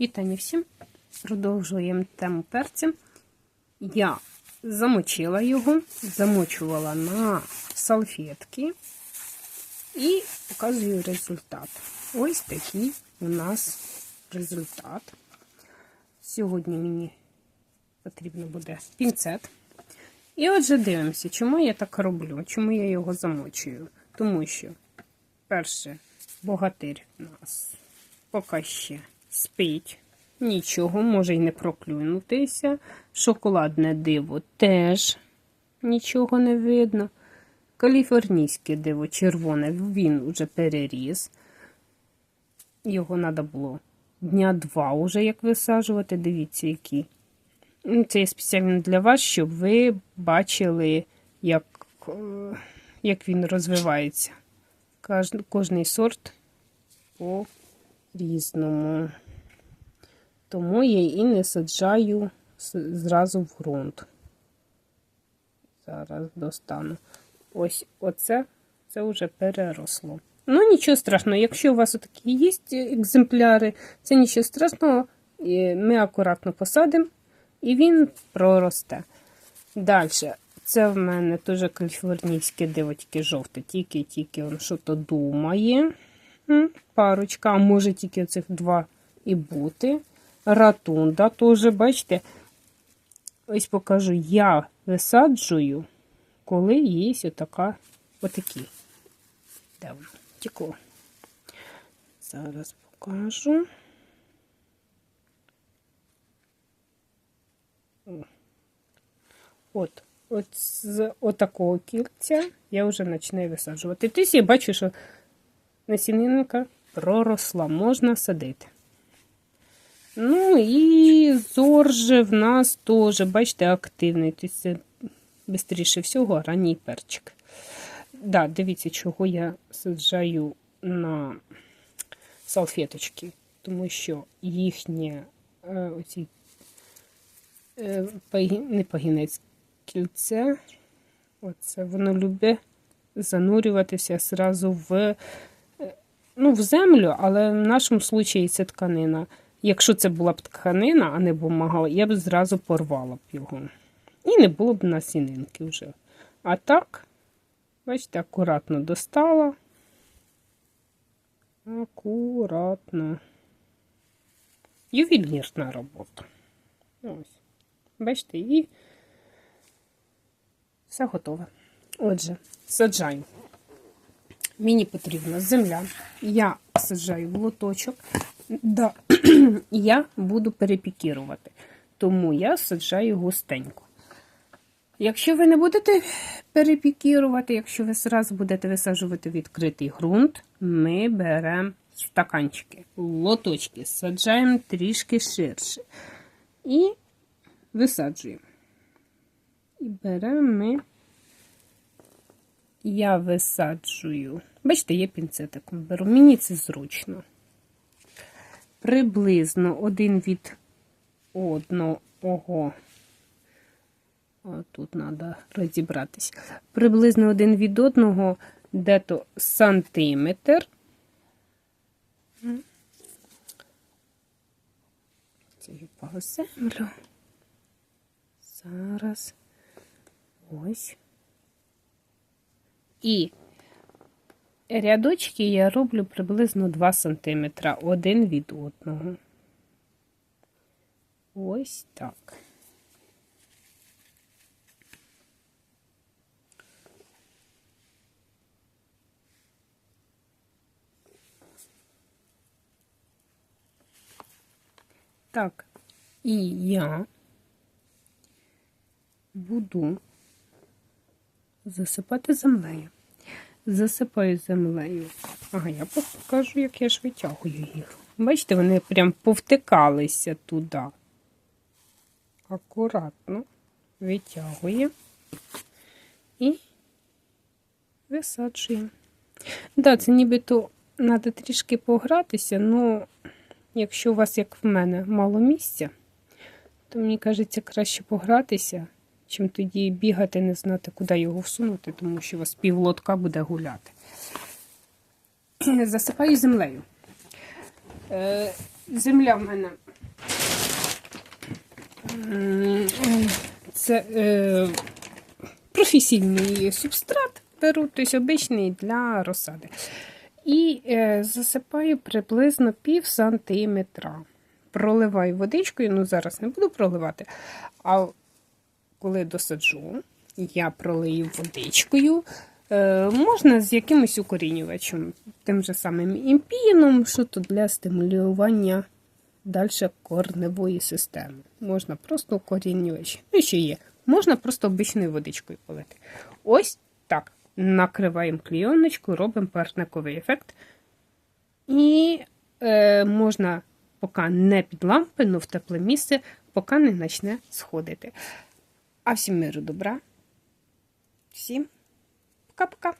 Вітання всім. Продовжуємо тему перця. Я замочила його, замочувала на салфетки і показую результат. Ось такий у нас результат. Сьогодні мені потрібно буде пінцет. І отже, дивимося, чому я так роблю, чому я його замочую. Тому що, перше, богатир у нас поки ще спить. Нічого, може й не проклюнутися. Шоколадне диво теж нічого не видно. Каліфорнійське диво червоне, він уже переріс. Його треба було дня два вже як висаджувати. Дивіться, які. Ну, Це є спеціально для вас, щоб ви бачили, як, е, як він розвивається. Кожний сорт по різному. Тому я і не саджаю зразу в ґрунт. Зараз достану. Ось оце це вже переросло. Ну, нічого страшного, якщо у вас такі є екземпляри, це нічого страшного. Ми акуратно посадимо і він проросте. Далі. Це в мене теж каліфорнійське диво, тільки жовте, тільки-тільки він що то думає. Парочка, а може тільки цих два і бути. Ратунда теж, бачите, ось покажу, я висаджую, коли є отака, отакі. Де? Тікло. Зараз покажу. От, от з отакого кільця я вже починаю висаджувати. Тобто я бачу, що насінинка проросла, можна садити. Ну і зорже в нас теж, бачите, активний. Тобто швидше всього ранній перчик. Да, дивіться, чого я саджаю на салфеточки, тому що їхнє е, оці, е, не пагінець кільце, оце воно любить занурюватися зразу в, е, ну, в землю, але в нашому случаї це тканина. Якщо це була б тканина, а не бумага, я б зразу порвала б його. І не було б насінинки вже. А так, бачите, акуратно достала. Акуратно. Ювелірна робота. Ось. Бачите, і все готове. Отже, саджаю. Мені потрібна земля. Я саджаю в лоточок. Да, я буду перепікірувати. Тому я саджаю густенько. Якщо ви не будете перепікірувати, якщо ви зразу будете висаджувати відкритий ґрунт, ми беремо стаканчики, лоточки, саджаємо трішки ширше. І висаджуємо. І беремо ми. Я висаджую. Бачите, є пінцетиком беру. Мені це зручно. Приблизно один від одного. А тут треба розібратись. Приблизно один від одного де-то сантиметр. Це я по землю. Зараз. Ось. І рядочки я роблю приблизно 2 см один від одного. Ось так. Так, і я буду засипати землею. Засипаю землею. Ага, я покажу, як я ж витягую їх. Бачите, вони прям повтикалися туди. Акуратно витягуємо і висаджуємо. Да, це нібито треба трішки погратися, але якщо у вас, як в мене, мало місця, то мені кажеться, краще погратися, чим тоді бігати, не знати, куди його всунути, тому що у вас півлотка буде гуляти. Засипаю землею. Е, земля в мене це е, професійний субстрат беру, тобто обичний для розсади. І е, засипаю приблизно пів сантиметра. Проливаю водичкою, ну зараз не буду проливати, а коли досаджу, я пролию водичкою. Е, можна з якимось укорінювачем, тим же самим імпіном, що то для стимулювання далі корневої системи. Можна просто укорінювач. Ну, ще є. Можна просто обичною водичкою полити. Ось так. Накриваємо клійоночку, робимо парниковий ефект. І е, можна, поки не під лампи, але в тепле місце, поки не почне сходити. А всім миру добра. Всім пока-пока.